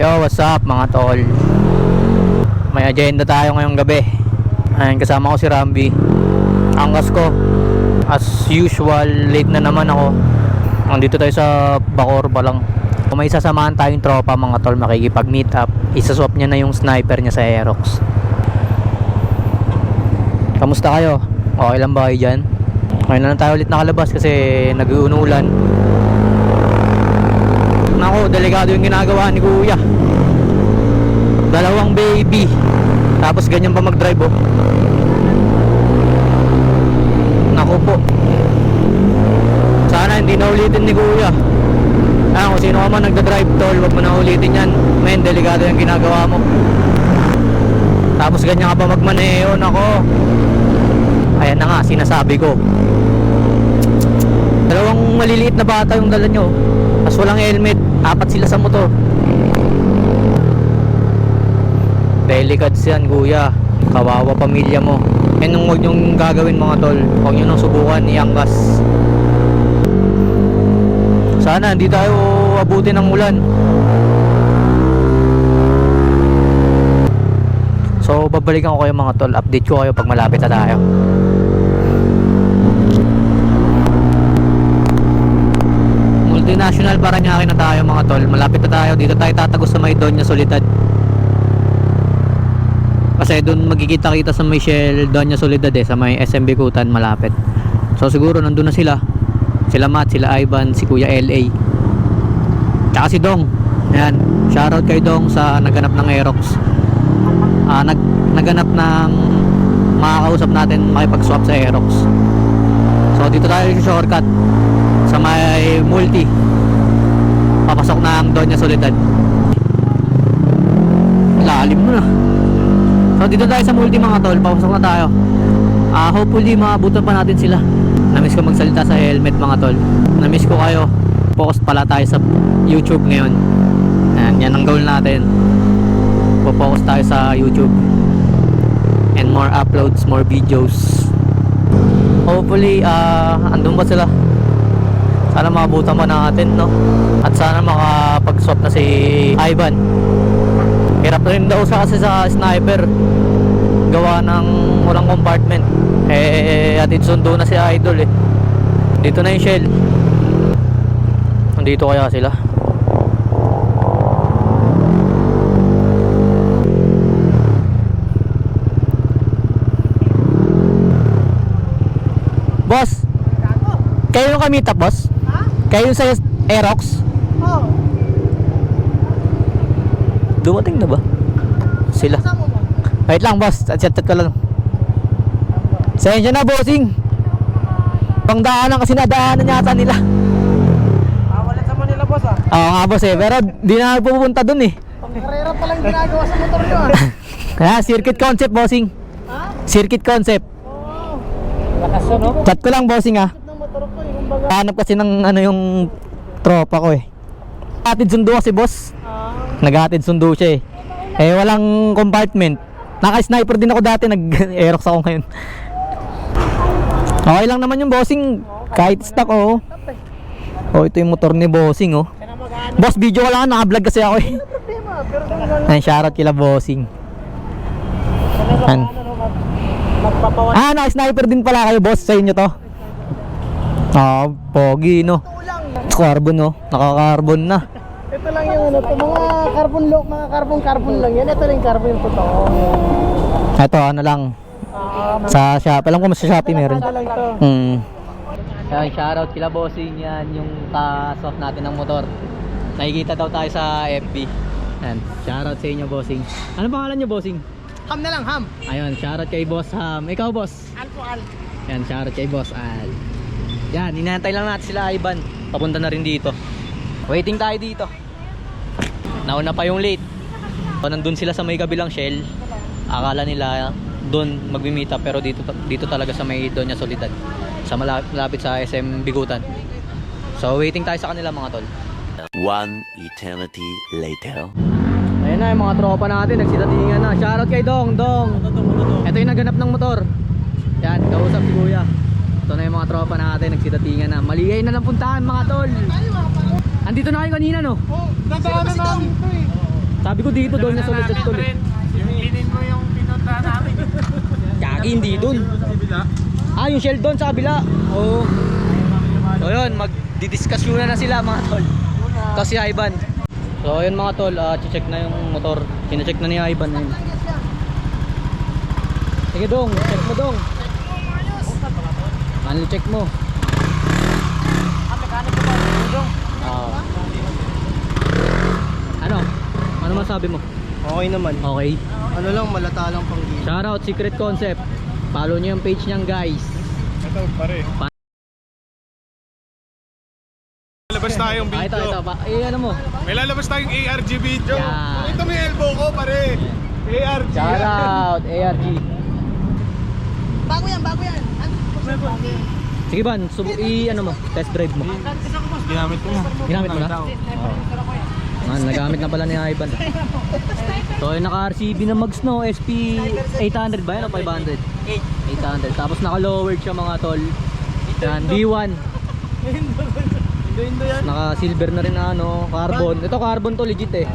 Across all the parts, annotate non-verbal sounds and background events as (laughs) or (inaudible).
Yo, what's up mga tol? May agenda tayo ngayong gabi. Ayan, kasama ko si Rambi. Angkas ko. As usual, late na naman ako. Nandito tayo sa Bacor pa lang. May sasamahan tayong tropa mga tol, makikipag-meet up. Isaswap niya na yung sniper niya sa Aerox. Kamusta kayo? Okay lang ba kayo dyan? Ngayon na lang tayo ulit nakalabas kasi nag-uunulan. Nako, delikado yung ginagawa ni Kuya. Dalawang baby. Tapos ganyan pa mag-drive oh. Nako po. Sana hindi na ulitin ni Kuya. Ah, kung sino ka man nagda-drive tol, wag mo na ulitin yan. Men, delikado yung ginagawa mo. Tapos ganyan ka pa magmaneho, nako. Ayan na nga, sinasabi ko. Dalawang maliliit na bata yung dala nyo. Tapos walang helmet. Apat sila sa motor. Delicates yan, kuya. Kawawa pamilya mo. Yan ang huwag nyong gagawin mga tol. Huwag nyo nang subukan, iangkas. Sana hindi tayo abutin ng ulan. So, babalikan ko kayo mga tol. Update ko kayo pag malapit na tayo. Multinational Paranaque na tayo mga tol. Malapit na tayo. Dito tayo tatagos sa may Doña Soledad. Kasi doon magkikita-kita sa may Shell Doña Soledad eh. Sa may SM Bikutan malapit. So siguro nandun na sila. Sila Matt, sila Ivan, si Kuya LA. Tsaka si Dong. Ayan. Shoutout kay Dong sa naganap ng Aerox. Ah, nag, naganap ng makakausap natin makipag-swap sa Aerox. So dito tayo sa shortcut may multi. Papasok na ang Doña Soledad. Lalim mo na. So dito tayo sa multi mga tol. Papasok na tayo. Ah, hopefully maabutan pa natin sila. Namiss ko magsalita sa helmet mga tol. Namiss ko kayo. Focus pala tayo sa YouTube ngayon. Yan, yan ang goal natin. Focus tayo sa YouTube. And more uploads more videos. Hopefully ah andun ba sila sana makabutan pa natin no? At sana makapag-swap na si Ivan. Hirap rin daw siya kasi sa sniper. Gawa ng walang compartment. Eh atid sundo na si Idol eh. Dito na yung shell. Nandito kaya sila? Boss! Kayo yung kamita boss? Kayo sa Aerox Oo. dumating na ba sila. Wait lang boss, chat chat ko lang. Sensya na bossing. Pangdaanan kasi nadaanan yata nila. Ah, wala sa Manila, boss ah. Oo nga boss eh, pero di na pupunta dun eh. Pang-karera pa lang ginagawa sa motor nyo ah. Kaya (laughs) circuit concept bossing. Ha? Circuit concept. Oo. Lakas no? Chat ko lang bossing ah. ng motor ko, yung baga. Hanap kasi ng ano yung tropa ko eh. Atid sundo kasi boss. Ah, Naghatid sundo siya eh. Eh walang compartment. Naka-sniper din ako dati, nag-aerox ako ngayon. Okay lang naman yung bossing. Kahit stock oh. Oh, ito yung motor ni bossing oh. Boss, video ko lang, naka-vlog kasi ako eh. Ayan, shoutout kila bossing. An-. Ah, naka-sniper din pala kayo boss sa inyo to. Ah, pogi no. Ito. Carbon no, naka-carbon na. Ito lang yung ano, to, mga carbon lock, mga carbon carbon lang yan. Ito lang yung carbon yung totoo. Ito, ano lang, Ah, sa shop. Alam ko mas sa Shopee meron. Ano lang to. Hmm. Ayan, shoutout kila bossing yan, yung ka-soft natin ng motor. Nakikita daw tayo sa FB. Ayan, shoutout sa inyo bossing. Ano pangalan nyo bossing? Ham na lang, ham. Ayun, shoutout kay boss Ham. Ikaw boss? Alpo al. Yan, shoutout kay boss Al. Yan, inantay lang natin sila Ivan. Papunta na rin dito. Waiting tayo dito. Nauna pa yung late. So, nandun sila sa may kabilang shell. Akala nila doon magmi-meet up pero dito dito talaga sa may Doña Soledad. Sa mala- malapit sa SM Bigutan. So waiting tayo sa kanila mga tol. One eternity later. Ayun na yung mga tropa natin, nagsitatingan na. Shoutout kay Dong, Dong. Ito yung naganap ng motor. Yan, kausap si Kuya. Ito na yung mga tropa natin, nagsitatingan na. Maligay na lang puntahan mga tol. Andito na kayo kanina no? Oh, dadaanan namin ito eh. Sabi ko dito doon na solid at tuloy. Pinin mo yung pinunta namin. Gagi, hindi doon. Ah, yung Sheldon sa kabila. Oo. So yun, magdidiscuss muna na sila mga tol. Tapos si Ivan. So yun mga tol, ah, check na yung motor. Kina-check na ni Ivan na yun. Sige dong, check mo dong. Ano check mo? Ah. ano? Ano masabi mo? Okay naman. Okay. Ano lang, malata lang pang gila. Shoutout Secret Concept. Follow niyo yung page niyan guys. Ito pare. Lalabas tayong Ah, ito, video. ito. Pa, eh, ano mo? May lalabas tayong ARG video. Yan. Ito may elbow ko pare. ARG. Shoutout ARG. Bago yan, bago yan. Sige ban, sub i ano mo, test drive mo. Ginamit ko na. Ginamit mo na? Oo. Ah, nagamit na pala ni Ivan. So, yung naka-RCB na mags no, SP 800 ba yan o 500? 800. Tapos naka-lowered siya mga tol. Yan, B1. Naka silver na rin na ano, carbon. Ito carbon to legit eh.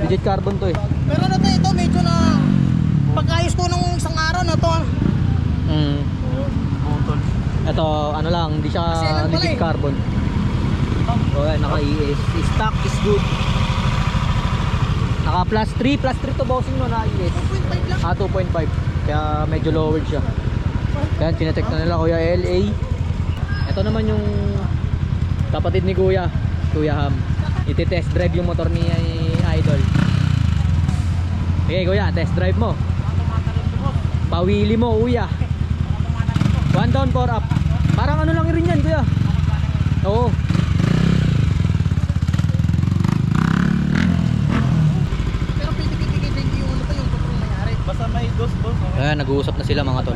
Legit carbon to eh. Pero ano to, ito medyo na pagkayos ko nung isang araw na to. Mm. Ito, ano lang, hindi siya legit eh. carbon. So, yan, naka-ES. Stock is good. Naka plus 3, plus 3 to bossing no, naka-ES. 2.5 lang. Ah, 2.5. Kaya medyo lowered siya. Yan, chinecheck na nila Kuya LA. Ito naman yung kapatid ni Kuya, Kuya Ham. Iti-test drive yung motor ni Idol. Okay, Kuya, test drive mo. Pawili mo, Kuya. One down, four up. Parang ano lang rin yan, Kuya. Oo. Pero thank you yung ano to, yung totoong mayari. Basta may dos boss. Ayan, nag-uusap na sila mga tol.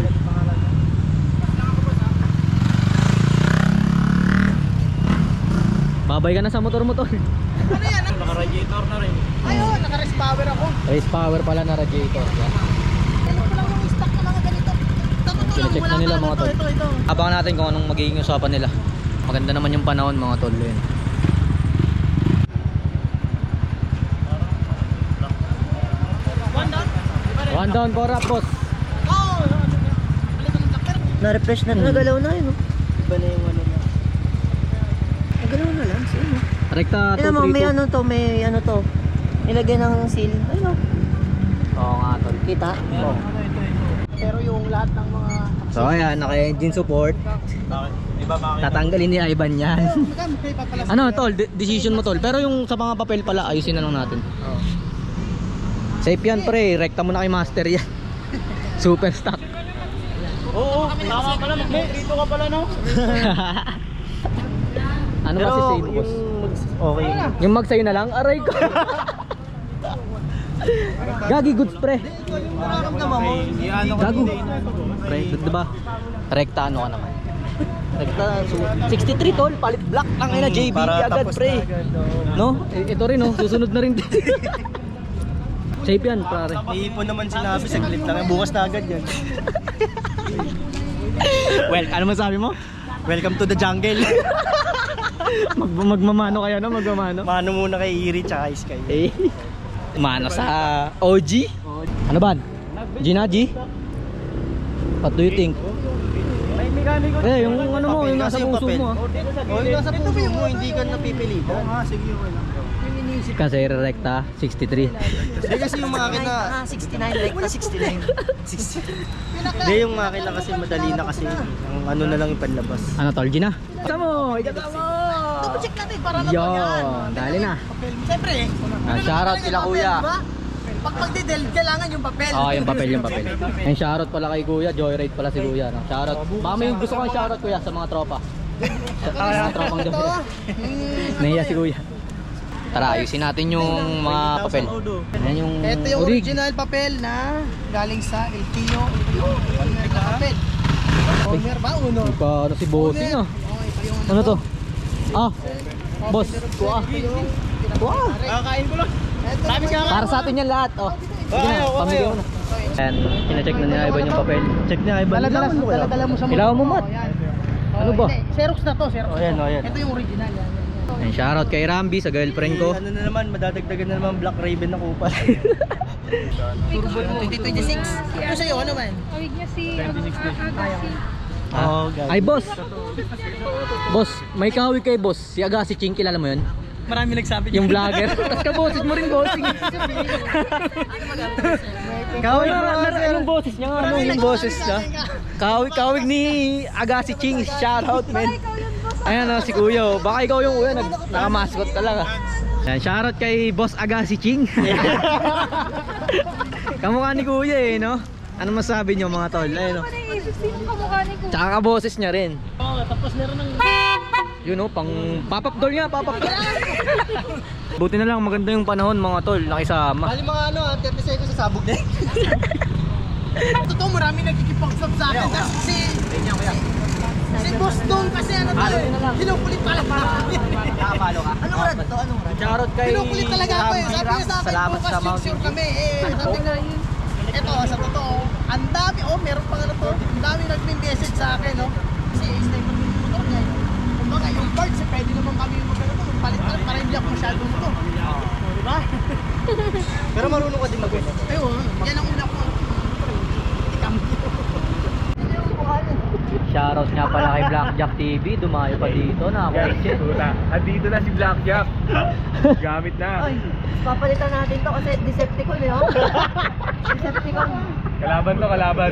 Babay ka na sa motor mo tol. Ano yan? Naka-radiator na rin. Ayun, naka-rest power ako. Race power pala na radiator. Yan. Ano ko lang yung stock ng mga ganito. Totoo lang, Sine-check na nila, mga tol. Abangan natin kung anong magiging usapan nila. Maganda naman yung panahon mga tol. Yun. One down, four up, boss. Na-refresh na. Nagalaw na yun. oh. iba na yung ano na. Nagalaw na lang. Sino? Rekta Tingnan mo, may 232. ano to, may ano to. Nilagay ng seal. Ayun o. Oo nga tol. Kita? Oo. Pero yung lahat ng mga So ayan, naka-engine support. Tatanggalin ni Ivan yan. (laughs) Ano tol, de- decision mo tol. Pero yung sa mga papel pala, ayusin na lang natin. Safe yan pre, rekta mo na kay master yan. (laughs) Super stock. Oo, tama pala. Dito ka pala, no? (laughs) ano kasi save boss? Okay. Yung mag sa'yo na lang, aray ko. Gagi goods pre. Gago. Pre, diba? Rekta ano ka naman? Rekta, so, 63 tol, palit black lang na JB agad pre. No? I- Ito rin no, susunod na rin. Safe (laughs) yan, pare. Iipon naman sinabi, saglit lang. Bukas na agad yan. (laughs) Well, ano masabi mo? Welcome to the jungle. (laughs) Mag magmamano kayo no, magmamano. Mano muna kay Iri tsaka Sky. Eh, mano sa OG? Ano ba? Ginaji? What do you think? Eh, yung ano mo, yung nasa puso mo. ah. Oh, yung nasa puso mo, hindi ka napipilitan. Oo nga, sige, okay lang. Kasi rekta, 63. Hindi kasi yung makina, Ah, 69. Like na 69. hindi yung makina kasi madali na kasi ang ano na lang yung panlabas. Ano tol, Gina? Kasama mo! Ikasama Double check natin para to yan. dali na. Siyempre, Ah, shoutout sila, kuya. Pag magdidel, kailangan yung papel. Oo, yung papel, yung papel. (laughs) And shoutout pala kay kuya, joyride pala si kuya. No? Shoutout. Baka may gusto kang shoutout kuya sa mga tropa. Sa mga tropang joyride. mm, Nahiya si kuya. Tara, ayusin natin yung mga papel. Ayan yung Ito yung orig. original papel na galing sa LTO. Owner na papel. Owner ba? Uno. Paano si bossing ah? Oh, yung Ano to? Ah, boss, kuha. Kuha. Kakain ko lang. Ito Sabi ka Para sa atin yan lahat. Oh. Sige na, pamigay mo na. Ayan, kina-check na niya Ivan yung papel. Check niya Ivan. Dala-dala mo, dala-dala mo sa Kailangan mo, Mat. Oh. Ano Oh, ba? Xerox na to, Xerox. Oh, yan, na. oh, yan. Ito yung original. Yan, yan, yan. And shoutout kay Rambi sa girlfriend ko. Ano na naman, madadagdagan na naman Black Raven na kupal. 2026. Ito sa'yo, ano man? Awig niya si Agassi. Ah. Ay, boss! Boss, may kawig kay boss. Si Agassi Ching, kilala mo yun? Marami nagsabi Yung vlogger. (laughs) Tapos kaboses mo rin, bossing. Kawig na Anong boses niya? Ano yung boses niya? Kawig, kawig ni Agassi Ching. Shoutout, man. Ayan na si Kuya. oh. Baka ikaw yung kuya, nag, nakamaskot talaga. Yan, shoutout kay Boss Agassi Ching. (laughs) (laughs) Kamukha ni Kuya eh, no? Ano masabi niyo mga tol? Ayun, ni Kuya? Tsaka kaboses niya rin. Oo, tapos meron ng... Yun oh, pang pop-up doll nga, pop-up doll. (laughs) Buti na lang maganda yung panahon mga tol, nakisama. Bali mga ano, ah, 30 seconds sa sabog na (laughs) Totoo, marami nagkikipagsap sa akin kasi si... Si Boss Don kasi ano to eh. Kinukulit pala namin. Nakapalo ka? Anong rad to? Anong rad? Charot kay Kinukulit talaga ako eh. Sabi niya sa akin, Salamat bukas Dew. kami eh. (laughs) Sabi yun. Ito, sa totoo, ang dami, oh, meron pa ano to. Ang dami nag-message sa akin, no? Kasi sniper yung motor niya. eh. Kumbaga, yung parts, eh, pwede naman kami magano to. Palit na para hindi ako masyadong to. Oh, di ba? (laughs) Pero marunong ka din mag-ano. Ayun, yan ang una ko. Shoutout nga pala kay Blackjack TV, dumayo pa dito na kotse. Andito na si Blackjack. (laughs) Gamit na. Papalitan natin to kasi Decepticon eh, oh. (laughs) Decepticon. Kalaban to, kalaban.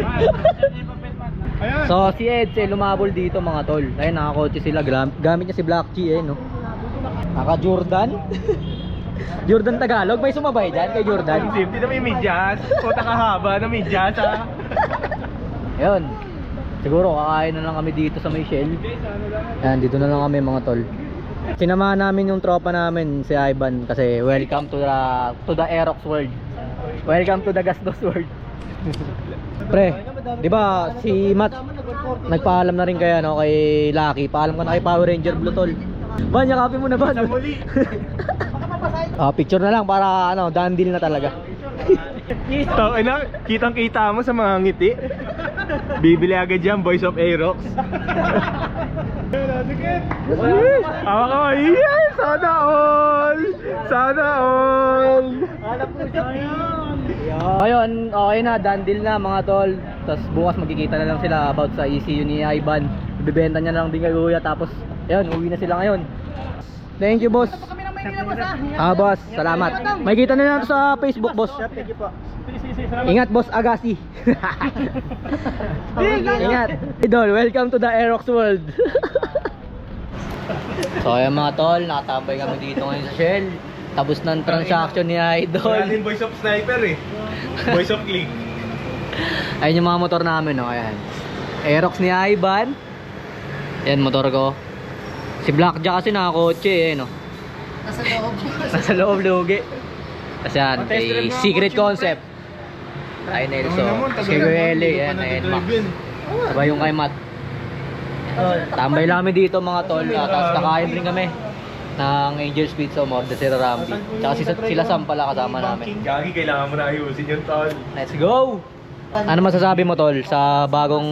Ayan. So si Ed, si lumabol dito mga tol. Ayun, nakakotse sila. Gram- Gamit niya si Black Chi eh, no? Naka Jordan. (laughs) Jordan Tagalog, may sumabay dyan kay Jordan. Safety na may medyas. Puta kahaba na medyas ha. (laughs) Ayun. Siguro kakain na lang kami dito sa Michelle. Ayan, dito na lang kami mga tol. Sinamahan namin yung tropa namin si Ivan kasi welcome to the to the Aerox world. Welcome to the Gastos world. (laughs) Pre, 'di ba si Matt nagpaalam na rin kaya no kay Lucky. Paalam ka na kay Power Ranger Blue tol. Ban, yakapin mo na ba? Muli. (laughs) Ah, picture na lang para ano, done deal na talaga. (laughs) Tang ina, kitang kita mo sa mga ngiti. Bibili agad yan, Boys of Aerox. Awa ka mo, yeah! Sana all! Sana all! Ayun, okay na, done deal na mga tol. Tapos bukas magkikita na lang sila about sa ECU ni Ivan. Ibebenta niya na lang din kay Kuya. Tapos, ayun, uwi na sila ngayon. Thank you, boss. Ah, boss, salamat. May kita na lang to sa Facebook, boss. Ingat, boss Agassi. (laughs) Ingat. Idol, welcome to the Aerox world. (laughs) so, ayun mga tol, nakatambay kami dito ngayon sa Shell. Tapos ng transaction ni Idol. Din Boys of Sniper eh. Boys of League. (laughs) Ayun yung mga motor namin, no? Ayan. Aerox ni Ivan. Yan, motor ko. Si Blackjack kasi nakakotse, eh, no? Nasa loob. Nasa loob lugi. Kasi yan, kay Secret Concept. Ay, Nelso. Tapos kay Guele, yan, ayan, Max. Sabay yung kay Matt. Tambay lang kami dito mga tol. ah, Tapos kakain rin kami ng Angel's Pizza mo, the Sierra Rambi. Tsaka si, sila Sam pala kasama namin. Gagi, kailangan mo na ayusin yung tol. Let's go! Ano masasabi mo tol sa bagong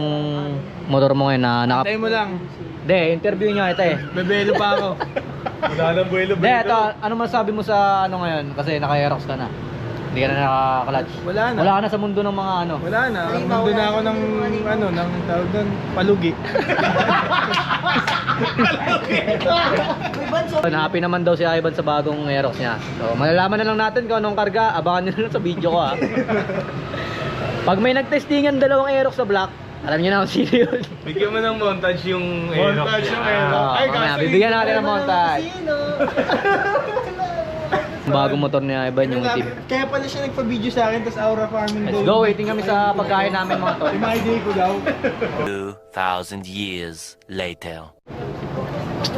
motor mo ngayon na naka... Tayo mo lang. Hindi, interview niya ito eh. Bebelo pa ako. Wala nang buwelo Hindi, ito, ano masasabi mo sa ano ngayon? Kasi naka-aerox ka na. Hindi ka na naka-clutch. Wala na. Wala ka na sa mundo ng mga ano. Wala na. Mundo na ako ng ano, ng tawag doon, palugi. (laughs) Happy naman daw si Ivan sa bagong aerox niya. So, malalaman na lang natin kung anong karga. Abangan nyo na lang sa video ko ha. (laughs) Pag may nagtestingan dalawang aerox sa black, alam niyo na kung sino yun. Bigyan mo ng montage yung Montage yung Ah, mamaya, bibigyan natin ng montage. (laughs) Bagong motor ni Ivan yung tip. Kaya pala siya nagpa-video sa akin, tapos Aura Farming Let's go, waiting kami sa pagkain namin mga tol. May idea ko daw. 2,000 years later.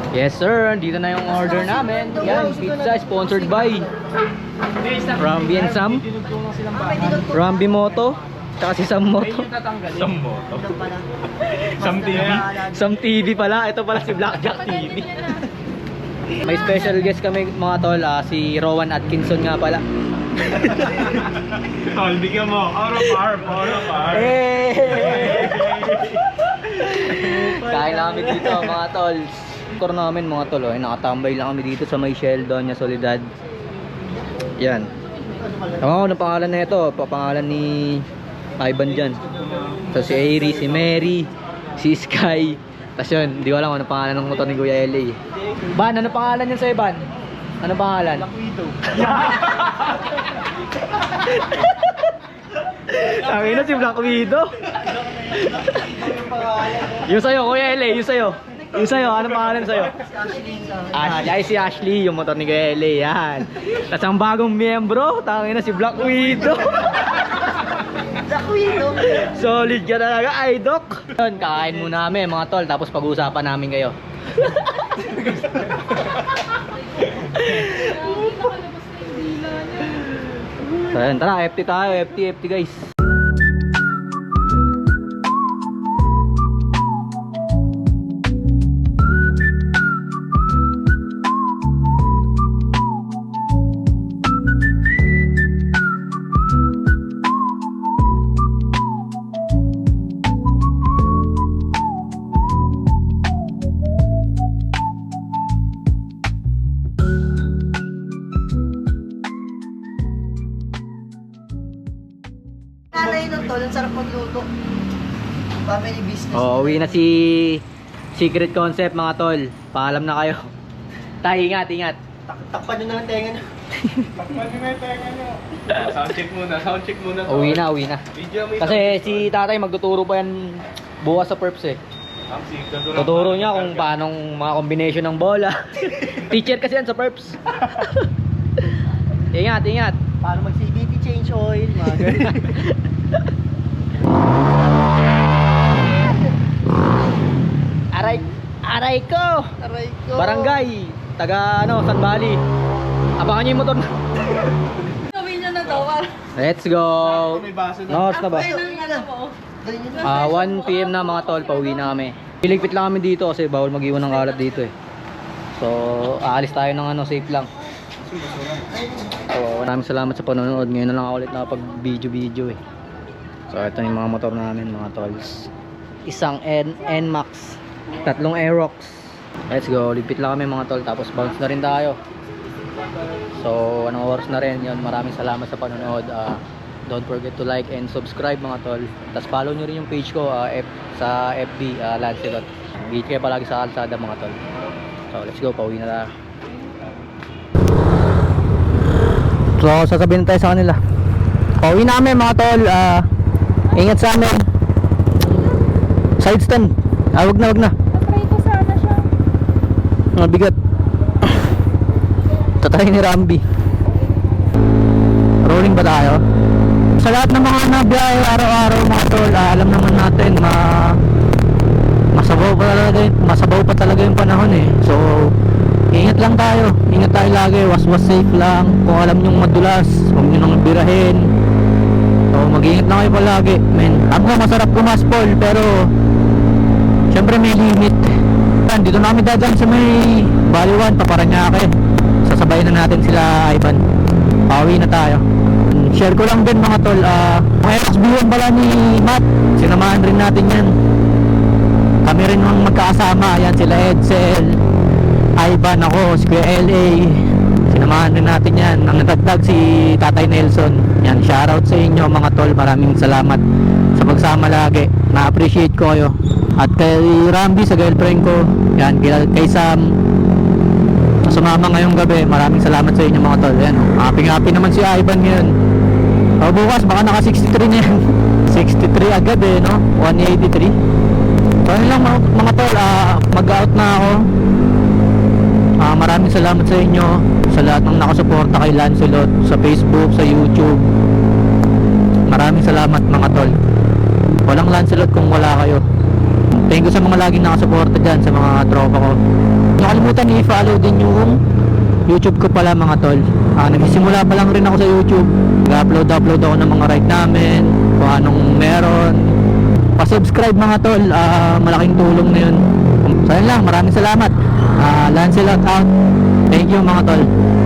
Yes sir, dito na yung order namin. Yan, pizza sponsored by Rambi and Sam. Rambi Moto, tsaka si Sam Moto. Sam mo. Sam TV. Sam TV pala, ito pala si Blackjack TV. May special guest kami mga tol, ah, si Rowan Atkinson nga pala. (laughs) Tol, bigyan mo. Out of arm, out of arm. Eh! (laughs) Kain namin dito mga tol. Motor namin mga tol, oh. nakatambay lang kami dito sa may Sheldon, Doña Soledad. Yan. Ewan ko ng pangalan na ito, papangalan ni Ivan dyan. So si Airy, si Mary, si Sky. Tapos yun, hindi ko alam ano pangalan ng motor ni Kuya LA. Ban, ano pangalan yun sa Ban? Ano pangalan? (laughs) Ang ina si Black Widow. (laughs) yung sa'yo, Kuya LA, yung sa'yo. Yung sa'yo, ano pangalan sa'yo? Ashley. Ay, si Ashley, yung motor ni Kuya LA, yan. Tapos ang bagong miyembro, tangin na si Black Widow. (laughs) Widow. Solid ka talaga, ay Doc. Yun, kakain muna kami mga tol, tapos pag-uusapan namin kayo. so yun, tara, FT tayo, FT, FT guys. Nanay nun tol, ang sarap magluto. Family business. Oo, uwi na si Secret Concept mga tol. Paalam na kayo. (laughs) Tayo, ingat, ingat. Tak- Takpan nyo na ang tenga nyo. (laughs) (laughs) sound check muna, sound check muna. tol. Uwi na, uwi na. Video mo Kasi si tatay magtuturo pa yan bukas sa perps eh. Tuturo niya kung paano mga combination ng bola. Teacher kasi yan sa perps. ingat, ingat. Paano mag CVT change oil, mga ganun. (laughs) Aray, aray ko! Aray ko. Barangay, taga ano, San Bali. Abangan niyo yung motor na. (laughs) Gawin niya na daw. ah. Let's go! May baso na. North na ba? Ano. Nyo. Ah, 1pm na mga tol, pauwi na kami. Piligpit lang kami dito kasi bawal mag-iwan ng kalat dito eh. So, aalis tayo ng ano, safe lang. So, maraming salamat sa panonood. Ngayon na lang ako ulit nakapag-video-video eh. So, ito yung mga motor namin, mga tols. Isang N NMAX, tatlong Aerox. Let's go, ligpit lang kami mga tol, tapos bounce na rin tayo. So, anong oras na rin yun. Maraming salamat sa panonood. Ah, don't forget to like and subscribe mga tol. Tapos follow nyo rin yung page ko ah, F, sa FB, uh, Lancelot. Beat kayo palagi sa kalsada mga tol. So, let's go. Pauwi na tayo. So, sasabihin tayo sa kanila. Pauwi namin mga tol. Ah, ingat sa amin. Side stand. Ah, wag na, wag na. Natry ko sana siya. Mabigat. Tatay ni Rambi. Rolling ba tayo? Sa lahat ng mga nabiyahe araw-araw mga tol, ah, alam naman natin ma masabaw pa talaga masabaw pa talaga yung panahon eh. So ingat lang tayo. Ingat tayo lagi. Was was safe lang. Kung alam nyong madulas, huwag nyo nang birahin. So mag-ingat lang kayo palagi. Men, alam ko masarap kumaspol pero Siyempre may limit. Yan, dito namin dadaan sa may Baliwan, Paparanaque. Sasabayin na natin sila Ivan. Pauwi na tayo. Mm, Share ko lang din mga tol. ah mga XB1 pala ni Matt. Sinamahan rin natin yan. Kami rin ang magkakasama. Yan sila Edsel. Ivan ako, si Kuya LA. Sinamahan rin natin yan. Ang natagdag si Tatay Nelson. Yan, shoutout sa inyo mga tol. Maraming salamat sa pagsama lagi. Na-appreciate ko kayo. At kay Rambi sa girlfriend ko. Yan, kay, Sam. Sumama ngayong gabi. Maraming salamat sa inyo mga tol. Yan, oh. happy happy naman si Ivan ngayon. O bukas, baka naka 63 na yan. (laughs) 63 agad eh, no? 183. So lang mga, mga tol, ah, mag-out na ako. Ah, maraming salamat sa inyo sa lahat ng nakasuporta kay Lancelot sa Facebook, sa YouTube. Maraming salamat mga tol. Walang Lancelot kung wala kayo. Thank you sa mga laging nakasuporta dyan, sa mga tropa ko. Nakalimutan i-follow din yung YouTube ko pala mga tol. Ah, nagsisimula pa lang rin ako sa YouTube. Nag-upload-upload ako ng mga ride namin, kung anong meron. Pa-subscribe mga tol, ah, malaking tulong na yun. So yun lang, maraming salamat. Ah, Lancelot out. Thank you mga tol.